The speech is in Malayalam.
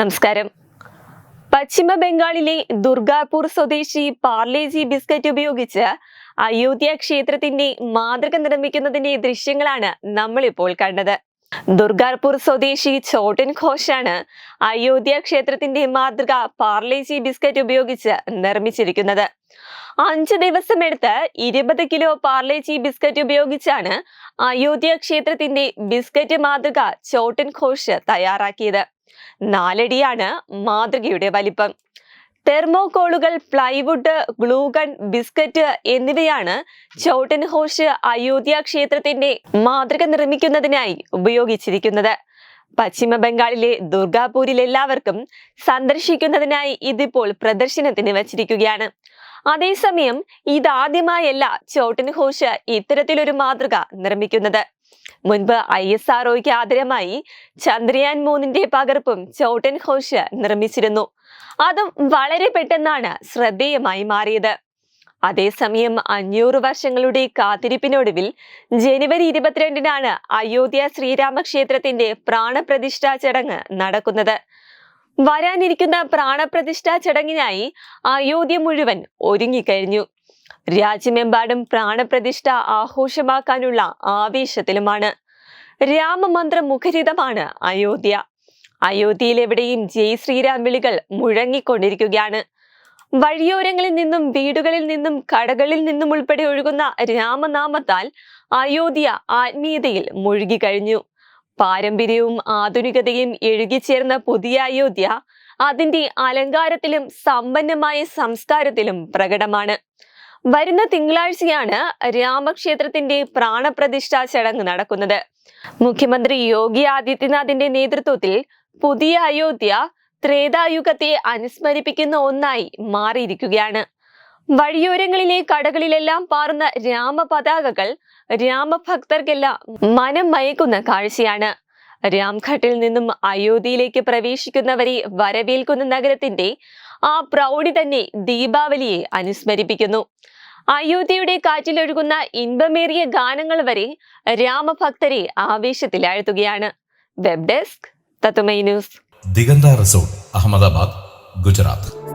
നമസ്കാരം. പശ്ചിമ ബംഗാളിലെ ദുർഗാപൂർ സ്വദേശി പാർലേജി ബിസ്ക്കറ്റ് ഉപയോഗിച്ച് അയോധ്യ ക്ഷേത്രത്തിന്റെ മാതൃക നിർമ്മിക്കുന്നതിന്റെ ദൃശ്യങ്ങളാണ് നമ്മളിപ്പോൾ കണ്ടത്. ദുർഗാപൂർ സ്വദേശി ചോട്ടൻ ഘോഷാണ് അയോധ്യ ക്ഷേത്രത്തിന്റെ മാതൃക പാർലേജി ബിസ്ക്കറ്റ് ഉപയോഗിച്ച് നിർമ്മിച്ചിരിക്കുന്നത്. അഞ്ച് ദിവസമെടുത്ത് ഇരുപത് കിലോ പാർലേജി ബിസ്ക്കറ്റ് ഉപയോഗിച്ചാണ് അയോധ്യ ക്ഷേത്രത്തിന്റെ ബിസ്ക്കറ്റ് മാതൃക ചോട്ടൻ ഘോഷ് തയ്യാറാക്കിയത്. നാലടിയാണ് മാതൃകയുടെ വലിപ്പം. തെർമോകോളുകൾ പ്ലൈവുഡ് ഗ്ലൂഗൺ ബിസ്ക്കറ്റ് എന്നിവയാണ് ചൗട്ടൻഹോഷ് അയോധ്യ ക്ഷേത്രത്തിന്റെ മാതൃക നിർമ്മിക്കുന്നതിനായി ഉപയോഗിച്ചിരിക്കുന്നത്. പശ്ചിമ ബംഗാളിലെ ദുർഗാപൂരിൽ എല്ലാവർക്കും സന്ദർശിക്കുന്നതിനായി ഇതിപ്പോൾ പ്രദർശനത്തിന് വച്ചിരിക്കുകയാണ്. അതേസമയം ഇതാദ്യമായല്ല ചോട്ടൻ ഘോഷ് ഇത്തരത്തിലൊരു മാതൃക നിർമ്മിക്കുന്നത്. മുൻപ് ഐ എസ് ആർ ഒക്ക് ആദരമായി ചന്ദ്രയാൻ മൂന്നിന്റെ പകർപ്പും ചോട്ടൻ ഘോഷ് നിർമ്മിച്ചിരുന്നു. അതും വളരെ പെട്ടെന്നാണ് ശ്രദ്ധേയമായി മാറിയത്. അതേസമയം അഞ്ഞൂറ് വർഷങ്ങളുടെ കാത്തിരിപ്പിനൊടുവിൽ ജനുവരി ഇരുപത്തിരണ്ടിനാണ് അയോധ്യ ശ്രീരാമക്ഷേത്രത്തിന്റെ പ്രാണപ്രതിഷ്ഠാ ചടങ്ങ് നടക്കുന്നത്. വരാനിരിക്കുന്ന പ്രാണപ്രതിഷ്ഠാ ചടങ്ങിനായി അയോധ്യ മുഴുവൻ ഒരുങ്ങിക്കഴിഞ്ഞു. രാജ്യമെമ്പാടും പ്രാണപ്രതിഷ്ഠ ആഘോഷമാക്കാനുള്ള ആവേശത്തിലുമാണ്. രാമമന്ത്ര മുഖരിതമാണ് അയോധ്യ. അയോധ്യയിലെവിടെയും ജയ് ശ്രീരാം വിളികൾ മുഴങ്ങിക്കൊണ്ടിരിക്കുകയാണ്. വഴിയോരങ്ങളിൽ നിന്നും വീടുകളിൽ നിന്നും കടകളിൽ നിന്നും ഉൾപ്പെടെ ഒഴുകുന്ന രാമനാമത്താൽ അയോധ്യ ആത്മീയതയിൽ മുഴുകിക്കഴിഞ്ഞു. പാരമ്പര്യവും ആധുനികതയും എഴുകിച്ചേർന്ന പുതിയ അയോധ്യ അതിന്റെ അലങ്കാരത്തിലും സമ്പന്നമായ സംസ്കാരത്തിലും പ്രകടമാണ്. വരുന്ന തിങ്കളാഴ്ചയാണ് രാമക്ഷേത്രത്തിന്റെ പ്രാണപ്രതിഷ്ഠാ ചടങ്ങ് നടക്കുന്നത്. മുഖ്യമന്ത്രി യോഗി ആദിത്യനാഥിന്റെ നേതൃത്വത്തിൽ പുതിയ അയോധ്യ ത്രേതായുഗത്തെ അനുസ്മരിപ്പിക്കുന്ന ഒന്നായി മാറിയിരിക്കുകയാണ്. വഴിയോരങ്ങളിലെ കടകളിലെല്ലാം പാറുന്ന രാമപതാകകൾ രാമഭക്തർക്കെല്ലാം മനം മയക്കുന്ന കാഴ്ചയാണ്. രാംഘട്ടിൽ നിന്നും അയോധ്യയിലേക്ക് പ്രവേശിക്കുന്നവരെ വരവേൽക്കുന്ന നഗരത്തിന്റെ ആ പ്രൗഢി തന്നെ ദീപാവലിയെ അനുസ്മരിപ്പിക്കുന്നു. അയോധ്യയുടെ കാറ്റിലൊഴുകുന്ന ഇൻപമേറിയ ഗാനങ്ങൾ വരെ രാമഭക്തരെ ആവേശത്തിലാഴ്ത്തുകയാണ്. വെബ് ഡെസ്ക് തത്തുമൈ ന്യൂസ് ദിഗന്ത റിസോർട്ട് അഹമ്മദാബാദ് ഗുജറാത്ത്.